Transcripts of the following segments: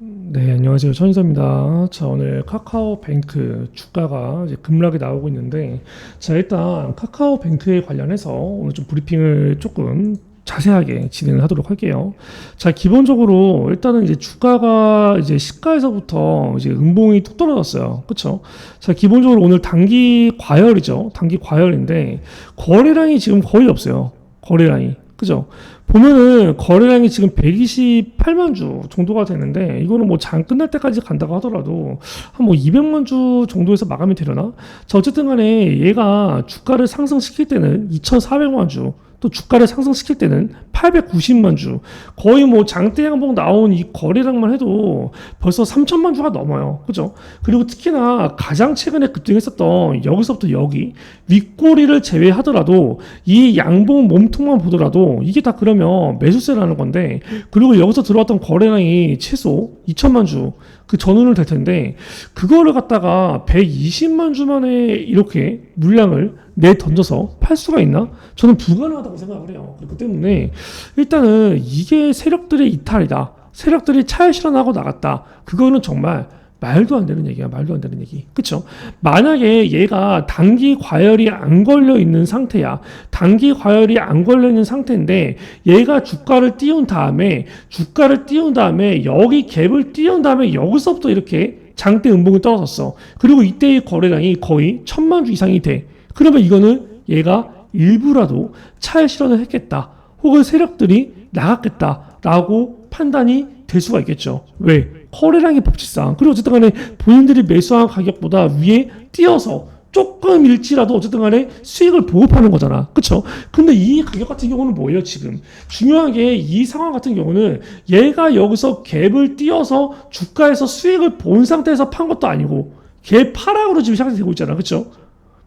네, 안녕하세요. 천인사입니다. 자, 오늘 카카오뱅크 주가가 이제 급락이 나오고 있는데, 자, 일단 카카오뱅크에 관련해서 오늘 좀 브리핑을 조금 자세하게 진행을 하도록 할게요. 자, 기본적으로 일단은 이제 주가가 이제 시가에서부터 이제 음봉이 뚝 떨어졌어요. 그쵸? 자, 기본적으로 오늘 단기 과열이죠. 단기 과열인데, 거래량이 지금 거의 없어요. 거래량이. 그죠? 보면은 거래량이 지금 128만 주 정도가 되는데 이거는 뭐 장 끝날 때까지 간다고 하더라도 한 뭐 200만 주 정도에서 마감이 되려나? 자 어쨌든 간에 얘가 주가를 상승시킬 때는 2,400만 주, 또 주가를 상승시킬 때는 890만 주, 거의 뭐 장대 양봉 나온 이 거래량만 해도 벌써 3천만 주가 넘어요. 그죠? 그리고 특히나 가장 최근에 급등했었던 여기서부터 여기 윗꼬리를 제외하더라도 이 양봉 몸통만 보더라도 이게 다 그러면 매수세라는 건데 그리고 여기서 들어왔던 거래량이 최소 2천만 주 그 전후를 될 텐데 그거를 갖다가 120만 주 만에 이렇게 물량을 내 던져서 팔 수가 있나? 저는 불가능하다고 생각을 해요. 그렇기 때문에 일단은 이게 세력들의 이탈이다. 세력들이 차에 실현하고 나갔다. 그거는 정말 말도 안 되는 얘기야. 말도 안 되는 얘기. 그쵸? 만약에 얘가 단기 과열이 안 걸려 있는 상태야. 단기 과열이 안 걸려 있는 상태인데 얘가 주가를 띄운 다음에 주가를 띄운 다음에 여기 갭을 띄운 다음에 여기서부터 이렇게 장대 음봉이 떨어졌어. 그리고 이때의 거래량이 거의 천만 주 이상이 돼. 그러면 이거는 얘가 일부라도 차에 실현을 했겠다. 혹은 세력들이 나갔겠다라고 판단이 될 수가 있겠죠. 왜? 거래량의 법칙상. 그리고 어쨌든 간에 본인들이 매수한 가격보다 위에 띄어서 조금 일지라도 어쨌든 간에 수익을 보급하는 거잖아. 그쵸? 근데 이 가격 같은 경우는 뭐예요, 지금? 중요한 게 이 상황 같은 경우는 얘가 여기서 갭을 띄어서 주가에서 수익을 본 상태에서 판 것도 아니고 갭 파락으로 지금 시작이 되고 있잖아. 그쵸?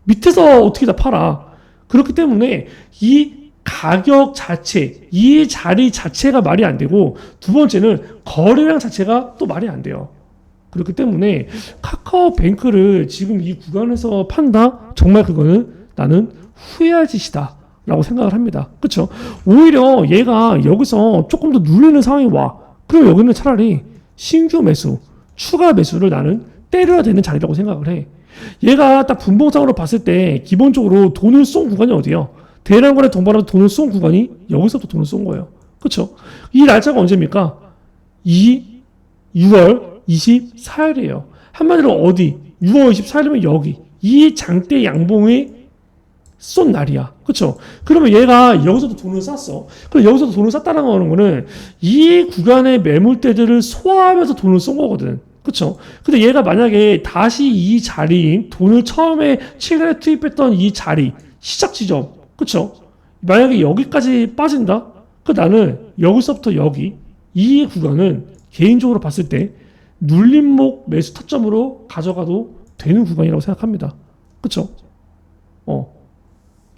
밑에서 어떻게 다 팔아. 그렇기 때문에 이 가격 자체, 이 자리 자체가 말이 안 되고 두 번째는 거래량 자체가 또 말이 안 돼요. 그렇기 때문에 카카오뱅크를 지금 이 구간에서 판다? 정말 그거는 나는 후회할 짓이다. 라고 생각을 합니다. 그쵸? 오히려 얘가 여기서 조금 더 눌리는 상황이 와. 그럼 여기는 차라리 신규 매수, 추가 매수를 나는 때려야 되는 자리라고 생각을 해. 얘가 딱 분봉상으로 봤을 때 기본적으로 돈을 쏜 구간이 어디요? 대량거래 돈 벌어서 돈을 쏜 구간이 여기서부터 돈을 쏜 거예요. 그쵸? 이 날짜가 언제입니까? 2, 6월 24일이에요. 한마디로 어디? 6월 24일이면 여기. 이 장대 양봉이 쏜 날이야. 그쵸? 그러면 얘가 여기서도 돈을 쌌어. 그럼 여기서도 돈을 쌌다는 거는 이 구간의 매물대들을 소화하면서 돈을 쏜 거거든. 그쵸? 근데 얘가 만약에 다시 이 자리인 돈을 처음에 7월에 투입했던 이 자리, 시작 지점, 그쵸? 만약에 여기까지 빠진다? 그 나는 여기서부터 여기, 이 구간은 개인적으로 봤을 때 눌림목 매수 타점으로 가져가도 되는 구간이라고 생각합니다. 그쵸? 어.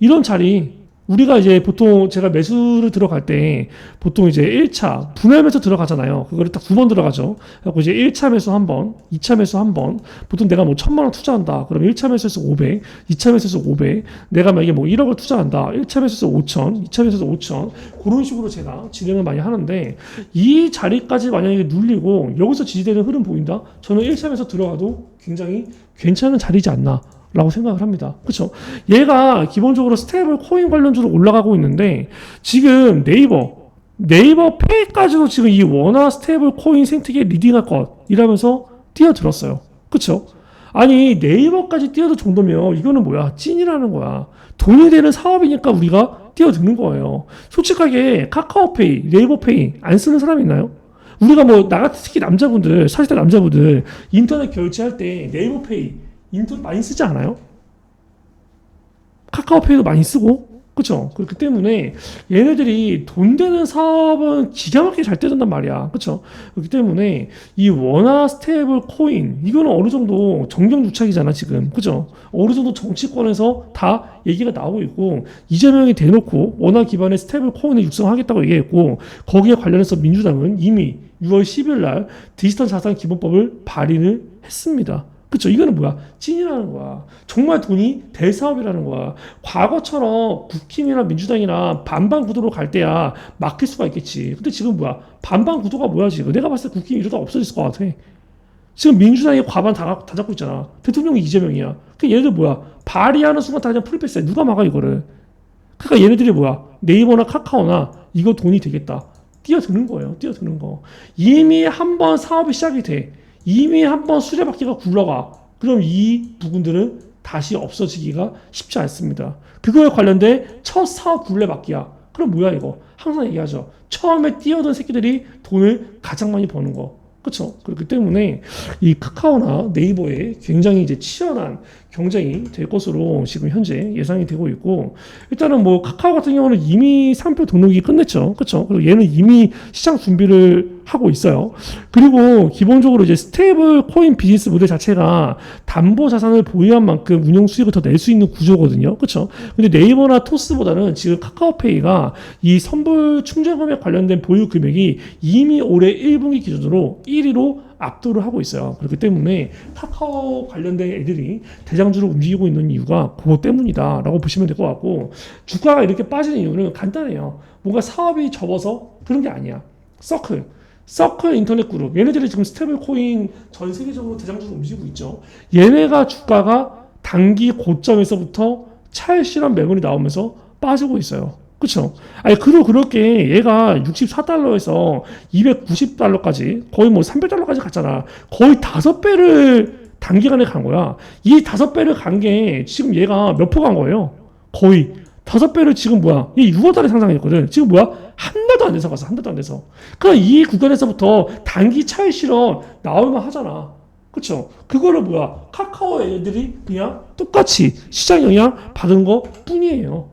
이런 자리, 우리가 이제 보통 제가 매수를 들어갈 때 보통 이제 1차 분할 매수 들어가잖아요. 그거를 딱 두 번 들어가죠. 그래서 이제 1차 매수 한 번, 2차 매수 한 번. 보통 내가 뭐 천만 원 투자한다. 그럼 1차 매수에서 500, 2차 매수에서 500. 내가 만약에 뭐 1억을 투자한다. 1차 매수에서 5천, 2차 매수에서 5천. 그런 식으로 제가 진행을 많이 하는데 이 자리까지 만약에 눌리고 여기서 지지되는 흐름 보인다? 저는 1차 매수 들어가도 굉장히 괜찮은 자리지 않나. 라고 생각을 합니다. 그렇죠? 얘가 기본적으로 스테이블 코인 관련주로 올라가고 있는데 지금 네이버 네이버 페이까지도 지금 이 원화 스테이블 코인 생태계 리딩할 것 이라면서 뛰어들었어요. 그렇죠? 아니 네이버까지 뛰어들 정도면 이거는 뭐야 찐이라는 거야. 돈이 되는 사업이니까 우리가 뛰어드는 거예요. 솔직하게 카카오페이, 네이버페이 안 쓰는 사람 있나요? 우리가 뭐 나같은 특히 남자분들, 40대 남자분들 인터넷 결제할 때 네이버페이 인터넷 많이 쓰지 않아요? 카카오페이도 많이 쓰고 그쵸? 그렇기 때문에 얘네들이 돈 되는 사업은 기가 막히게 잘 떼준단 말이야. 그쵸? 그렇기 때문에 이 원화 스테이블 코인, 이거는 어느 정도 정경유착이잖아, 지금. 그죠? 어느 정도 정치권에서 다 얘기가 나오고 있고, 이재명이 대놓고 원화 기반의 스테이블 코인을 육성하겠다고 얘기했고, 거기에 관련해서 민주당은 이미 6월 10일 날 디지털 자산 기본법을 발의를 했습니다. 그쵸? 이거는 뭐야? 찐이라는 거야. 정말 돈이 대사업이라는 거야. 과거처럼 국힘이나 민주당이나 반반 구도로 갈 때야 막힐 수가 있겠지. 근데 지금 뭐야? 반반 구도가 뭐야 지금? 내가 봤을 때 국힘이 이러다 없어질 것 같아. 지금 민주당이 과반 다, 다 잡고 있잖아. 대통령이 이재명이야. 그 얘네들 뭐야? 발의하는 순간 다 그냥 풀패스야. 누가 막아 이거를? 그러니까 얘네들이 뭐야? 네이버나 카카오나 이거 돈이 되겠다. 뛰어드는 거예요. 뛰어드는 거. 이미 한 번 사업이 시작이 돼. 이미 한 번 수레바퀴가 굴러가. 그럼 이 부분들은 다시 없어지기가 쉽지 않습니다. 그거에 관련된 첫 사업 굴레바퀴야. 그럼 뭐야 이거? 항상 얘기하죠. 처음에 뛰어든 새끼들이 돈을 가장 많이 버는 거. 그렇죠. 그렇기 때문에 이 카카오나 네이버에 굉장히 이제 치열한 경쟁이 될 것으로 지금 현재 예상이 되고 있고 일단은 뭐 카카오 같은 경우는 이미 상표 등록이 끝냈죠. 그렇죠. 그리고 얘는 이미 시장 준비를 하고 있어요. 그리고 기본적으로 이제 스테이블 코인 비즈니스 모델 자체가 담보 자산을 보유한 만큼 운용 수익을 더 낼 수 있는 구조거든요. 그렇죠. 근데 네이버나 토스보다는 지금 카카오페이가 이 선불 충전금에 관련된 보유 금액이 이미 올해 1분기 기준으로 1위로 압도를 하고 있어요. 그렇기 때문에 카카오 관련된 애들이 대장주로 움직이고 있는 이유가 그거 때문이다라고 보시면 될 것 같고 주가가 이렇게 빠지는 이유는 간단해요. 뭔가 사업이 접어서 그런 게 아니야. 서클. 서클 인터넷 그룹. 얘네들이 지금 스테이블 코인 전 세계적으로 대장주로 움직이고 있죠. 얘네가 주가가 단기 고점에서부터 찰실한 매물이 나오면서 빠지고 있어요. 그렇죠? 아니 그리고 그렇게 얘가 64달러에서 290달러까지 거의 뭐 300달러까지 갔잖아. 거의 다섯 배를 단기간에 간 거야. 이 다섯 배를 간 게 지금 얘가 몇 프로 간 거예요? 거의 다섯 배를 지금 뭐야? 이 6월 달에 상장했거든. 지금 뭐야? 한 달도 안 돼서 갔어. 한 달도 안 돼서. 그러니까 이 구간에서부터 단기 차익 실험 나올만 하잖아. 그쵸? 그거를 뭐야? 카카오 애들이 그냥 똑같이 시장 영향 받은 거 뿐이에요.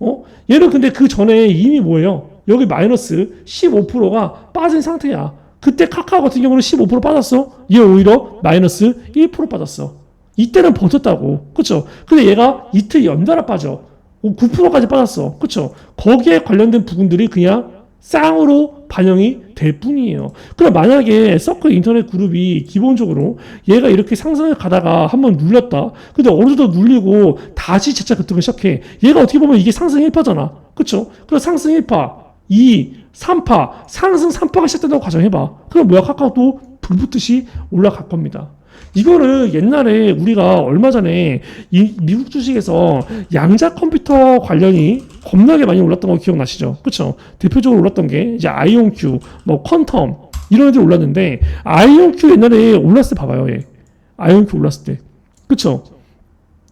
어? 얘는 근데 그 전에 이미 뭐예요? 여기 마이너스 15%가 빠진 상태야. 그때 카카오 같은 경우는 15% 빠졌어. 얘 오히려 마이너스 1% 빠졌어. 이때는 버텼다고. 그쵸? 근데 얘가 이틀 연달아 빠져. 9%까지 빠졌어. 그쵸? 거기에 관련된 부분들이 그냥 쌍으로 반영이 될 뿐이에요. 그럼 만약에 서클 인터넷 그룹이 기본적으로 얘가 이렇게 상승을 가다가 한번 눌렸다. 근데 어느 정도 눌리고 다시 재차 급등을 시작해. 얘가 어떻게 보면 이게 상승 1파잖아. 그쵸? 그럼 상승 1파, 2, 3파, 상승 3파가 시작된다고 가정해봐. 그럼 뭐야? 카카오도 불 붙듯이 올라갈 겁니다. 이거를 옛날에 우리가 얼마 전에 이 미국 주식에서 양자 컴퓨터 관련이 겁나게 많이 올랐던 거 기억나시죠? 그쵸? 대표적으로 올랐던 게 이제 아이온큐, 뭐 퀀텀 이런 애들 올랐는데 아이온큐 옛날에 올랐을 때 봐봐요. 얘. 아이온큐 올랐을 때. 그쵸?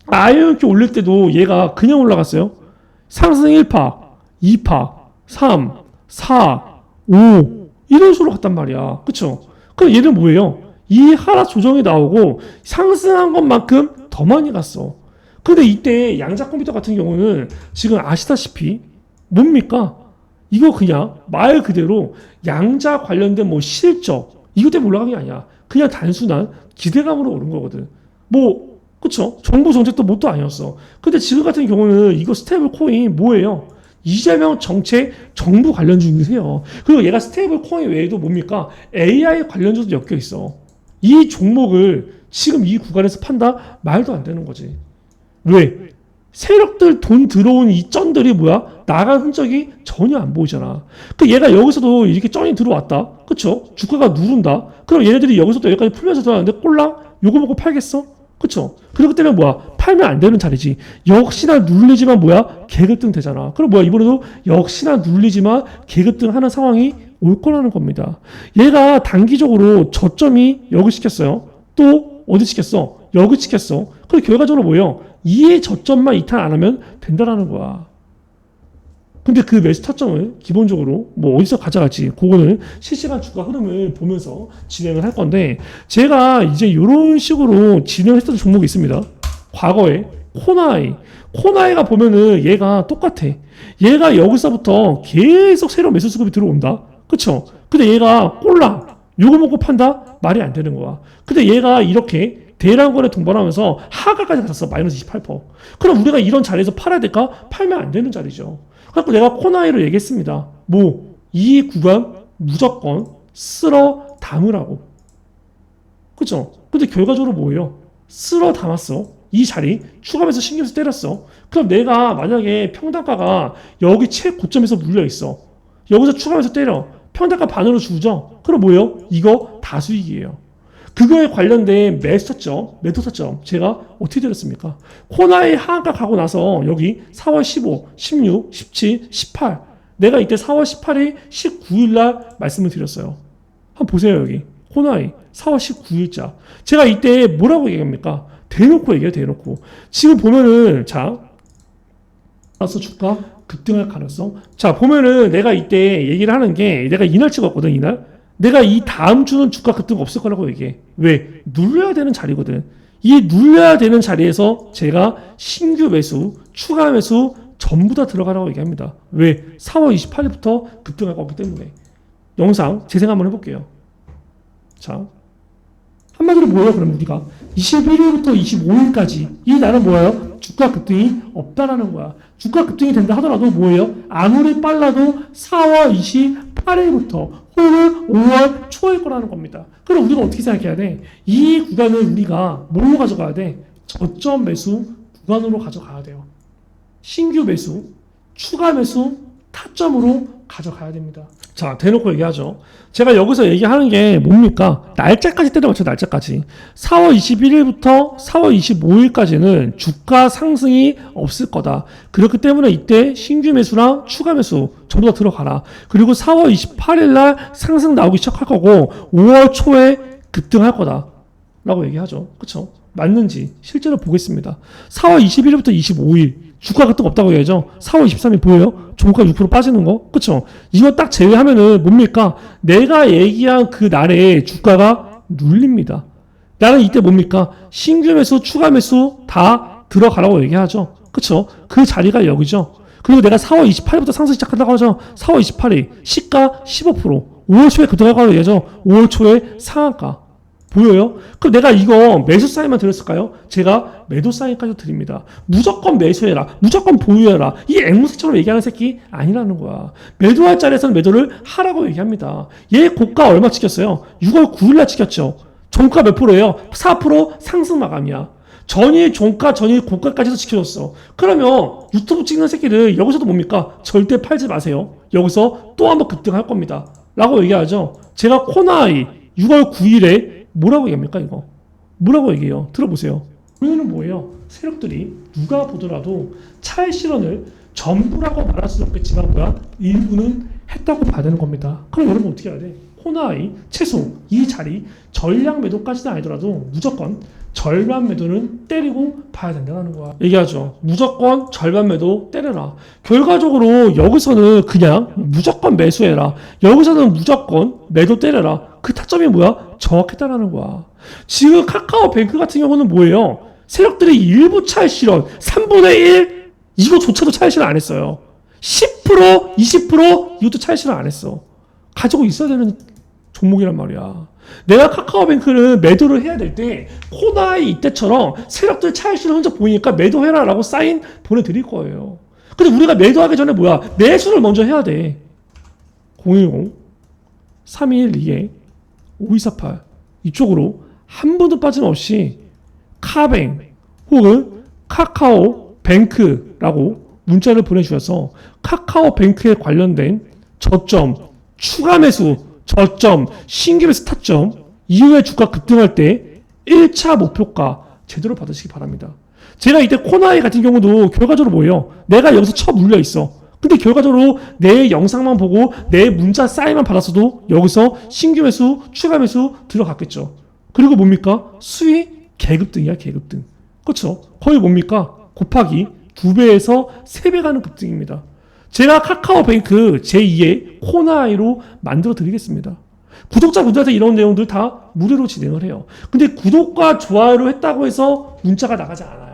아이온큐 올릴 때도 얘가 그냥 올라갔어요. 상승 1파, 2파, 3, 4, 5 이런 식으로 갔단 말이야. 그쵸? 그럼 얘는 뭐예요? 이 하락 조정이 나오고 상승한 것만큼 더 많이 갔어. 근데 이때 양자 컴퓨터 같은 경우는 지금 아시다시피 뭡니까? 이거 그냥 말 그대로 양자 관련된 뭐 실적 이것 때문에 올라간 게 아니야. 그냥 단순한 기대감으로 오른 거거든. 뭐 그쵸? 정부 정책도 뭣도 아니었어. 근데 지금 같은 경우는 이거 스테이블 코인 뭐예요? 이재명 정책 정부 관련 중이세요. 그리고 얘가 스테이블 코인 외에도 뭡니까? AI 관련주도 엮여 있어. 이 종목을 지금 이 구간에서 판다 말도 안 되는 거지. 왜? 세력들 돈 들어온 이 쩐들이 뭐야? 나간 흔적이 전혀 안 보이잖아. 그 얘가 여기서도 이렇게 쩐이 들어왔다. 그쵸? 주가가 누른다. 그럼 얘네들이 여기서도 여기까지 풀면서 들어왔는데 꼴랑 요거 먹고 팔겠어? 그쵸? 그렇기 때문에 뭐야? 팔면 안 되는 자리지. 역시나 눌리지만 뭐야? 계급등 되잖아. 그럼 뭐야? 이번에도 역시나 눌리지만 계급등 하는 상황이 올 거라는 겁니다. 얘가 단기적으로 저점이 여기 시켰어요. 또 어디 시켰어? 여기 시켰어. 그리고 결과적으로 뭐예요? 이의 저점만 이탈 안 하면 된다라는 거야. 근데 그 매수 타점을 기본적으로 뭐 어디서 가져갈지 그거는 실시간 주가 흐름을 보면서 진행을 할 건데 제가 이제 이런 식으로 진행을 했던 종목이 있습니다. 과거에 코나이 코나이가 보면은 얘가 똑같아. 얘가 여기서부터 계속 새로운 매수 수급이 들어온다. 그쵸? 근데 얘가 꼴랑 요거 먹고 판다? 말이 안 되는 거야. 근데 얘가 이렇게 대량 거래 동반하면서 하가까지 갔었어. 마이너스 28%. 그럼 우리가 이런 자리에서 팔아야 될까? 팔면 안 되는 자리죠. 그래서 내가 코나이로 얘기했습니다. 뭐, 이 구간 무조건 쓸어 담으라고. 그죠? 근데 결과적으로 뭐예요? 쓸어 담았어. 이 자리 추가하면서 신경 써 때렸어. 그럼 내가 만약에 평단가가 여기 최고점에서 물려 있어. 여기서 추가하면서 때려. 평단가 반으로 주죠. 그럼 뭐예요? 이거 다 수익이에요. 그거에 관련된 매수 타점, 매도 타점 제가 어떻게 드렸습니까? 코나의 하한가 가고 나서 여기 4월 15, 16, 17, 18 내가 이때 4월 18일, 19일 날 말씀을 드렸어요. 한번 보세요 여기 코나이 4월 19일자 제가 이때 뭐라고 얘기합니까? 대놓고 얘기해요 대놓고 지금 보면은 자 알았어 주가 급등할 가능성? 자 보면은 내가 이때 얘기를 하는 게 내가 이날 찍었거든 이날. 내가 이 다음 주는 주가 급등 없을 거라고 얘기해. 왜? 눌려야 되는 자리거든. 이 눌려야 되는 자리에서 제가 신규 매수 추가 매수 전부 다 들어가라고 얘기합니다. 왜? 4월 28일부터 급등할 거기 때문에. 영상 재생 한번 해볼게요. 자 한마디로 뭐예요 그럼 우리가 21일부터 25일까지 이 날은 뭐예요? 주가 급등이 없다라는 거야. 주가 급등이 된다 하더라도 뭐예요? 아무리 빨라도 4월 28일부터 혹은 5월 초일 거라는 겁니다. 그럼 우리가 어떻게 생각해야 돼? 이 구간을 우리가 뭘로 가져가야 돼? 저점 매수 구간으로 가져가야 돼요. 신규 매수, 추가 매수, 타점으로 가져가야 됩니다. 자, 대놓고 얘기하죠. 제가 여기서 얘기하는 게 뭡니까? 날짜까지 때려맞죠, 날짜까지. 4월 21일부터 4월 25일까지는 주가 상승이 없을 거다. 그렇기 때문에 이때 신규 매수랑 추가 매수 전부 다 들어가라. 그리고 4월 28일 날 상승 나오기 시작할 거고, 5월 초에 급등할 거다. 라고 얘기하죠. 그쵸? 맞는지 실제로 보겠습니다. 4월 21일부터 25일 주가 급등 없다고 얘기하죠. 4월 23일 보여요? 종가 6% 빠지는 거? 그쵸? 이거 딱 제외하면은 뭡니까? 내가 얘기한 그 날에 주가가 눌립니다. 나는 이때 뭡니까? 신규 매수, 추가 매수 다 들어가라고 얘기하죠. 그쵸? 그 자리가 여기죠. 그리고 내가 4월 28일부터 상승 시작한다고 하죠. 4월 28일 시가 15% 5월 초에 급등하고 얘기하죠. 5월 초에 상한가 보여요? 그럼 내가 이거 매수 사인만 드렸을까요? 제가 매도 사인까지 드립니다. 무조건 매수해라. 무조건 보유해라. 이 앵무새처럼 얘기하는 새끼 아니라는 거야. 매도할 자리에서는 매도를 하라고 얘기합니다. 얘 고가 얼마 찍혔어요? 6월 9일날 찍혔죠. 종가 몇 프로예요? 4% 상승 마감이야. 전일 종가 전일 고가까지도 지켜줬어. 그러면 유튜브 찍는 새끼를 여기서도 뭡니까? 절대 팔지 마세요. 여기서 또 한번 급등할 겁니다. 라고 얘기하죠. 제가 코나이 6월 9일에 뭐라고 얘기합니까 이거? 뭐라고 얘기해요? 들어보세요. 우리는 뭐예요? 세력들이 누가 보더라도 차의 실현을 전부라고 말할 수는 없겠지만 뭐야? 일부는 했다고 봐야 되는 겁니다. 그럼 여러분 어떻게 해야 돼? 호나이 최소 이 자리 전량 매도까지는 아니더라도 무조건 절반 매도는 때리고 봐야 된다는 거야. 얘기하죠. 무조건 절반 매도 때려라. 결과적으로 여기서는 그냥 무조건 매수해라. 여기서는 무조건 매도 때려라. 그 타점이 뭐야? 정확했다라는 거야. 지금 카카오뱅크 같은 경우는 뭐예요? 세력들이 일부 차익 실현 3분의 1 이거조차도 차익 실현 안 했어요. 10% 20% 이것도 차익 실현 안 했어. 가지고 있어야 되는 종목이란 말이야. 내가 카카오뱅크는 매도를 해야 될 때 코나이 이때처럼 세력들 차익 실현 흔적 보이니까 매도해라라고 사인 보내드릴 거예요. 근데 우리가 매도하기 전에 뭐야? 매수를 먼저 해야 돼. 010 312에 5248 이쪽으로 한 번도 빠짐없이 카뱅 혹은 카카오 뱅크라고 문자를 보내주셔서 카카오 뱅크에 관련된 저점, 추가 매수, 저점, 신규 매수 타점, 이후에 주가 급등할 때 1차 목표가 제대로 받으시기 바랍니다. 제가 이때 코나이 같은 경우도 결과적으로 뭐예요? 내가 여기서 쳐 물려 있어. 근데 결과적으로 내 영상만 보고 내 문자 사인만 받았어도 여기서 신규 매수, 추가 매수 들어갔겠죠. 그리고 뭡니까? 수익 개급등이야, 개급등. 그렇죠? 거의 뭡니까? 곱하기 두 배에서 세배 가는 급등입니다. 제가 카카오뱅크 제2의 코나이로 만들어 드리겠습니다. 구독자분들한테 이런 내용들 다 무료로 진행을 해요. 근데 구독과 좋아요를 했다고 해서 문자가 나가지 않아요.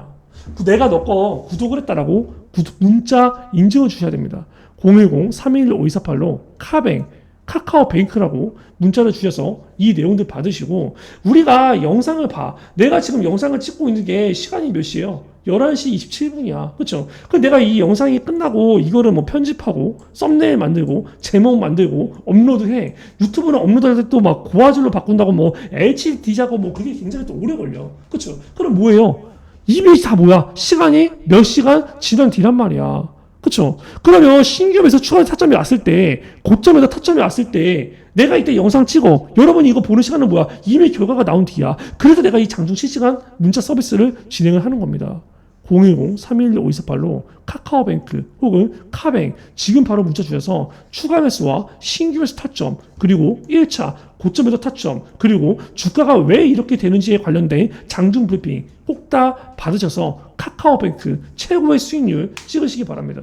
내가 너 거 구독을 했다라고 구독, 문자 인증을 주셔야 됩니다. 010-311-5248로 카뱅 카카오뱅크라고 문자를 주셔서 이 내용들 받으시고 우리가 영상을 봐. 내가 지금 영상을 찍고 있는 게 시간이 몇 시예요? 11시 27분이야. 그쵸? 그럼 내가 이 영상이 끝나고 이거를 뭐 편집하고 썸네일 만들고 제목 만들고 업로드해. 유튜브는 업로드할 때 또 막 고화질로 바꾼다고 뭐 HD 자고 뭐 그게 굉장히 또 오래 걸려. 그쵸? 그럼 뭐예요? 이미 다 뭐야? 시간이 몇 시간 지난 뒤란 말이야. 그쵸? 그러면 신규에서 추가 타점이 왔을 때, 고점에서 타점이 왔을 때, 내가 이때 영상 찍어. 여러분이 이거 보는 시간은 뭐야? 이미 결과가 나온 뒤야. 그래서 내가 이 장중 실시간 문자 서비스를 진행을 하는 겁니다. 010-311-5248로 카카오뱅크 혹은 카뱅 지금 바로 문자 주셔서 추가 매수와 신규 매수 타점 그리고 1차 고점에서 타점 그리고 주가가 왜 이렇게 되는지에 관련된 장중 브리핑 꼭 다 받으셔서 카카오뱅크 최고의 수익률 찍으시기 바랍니다.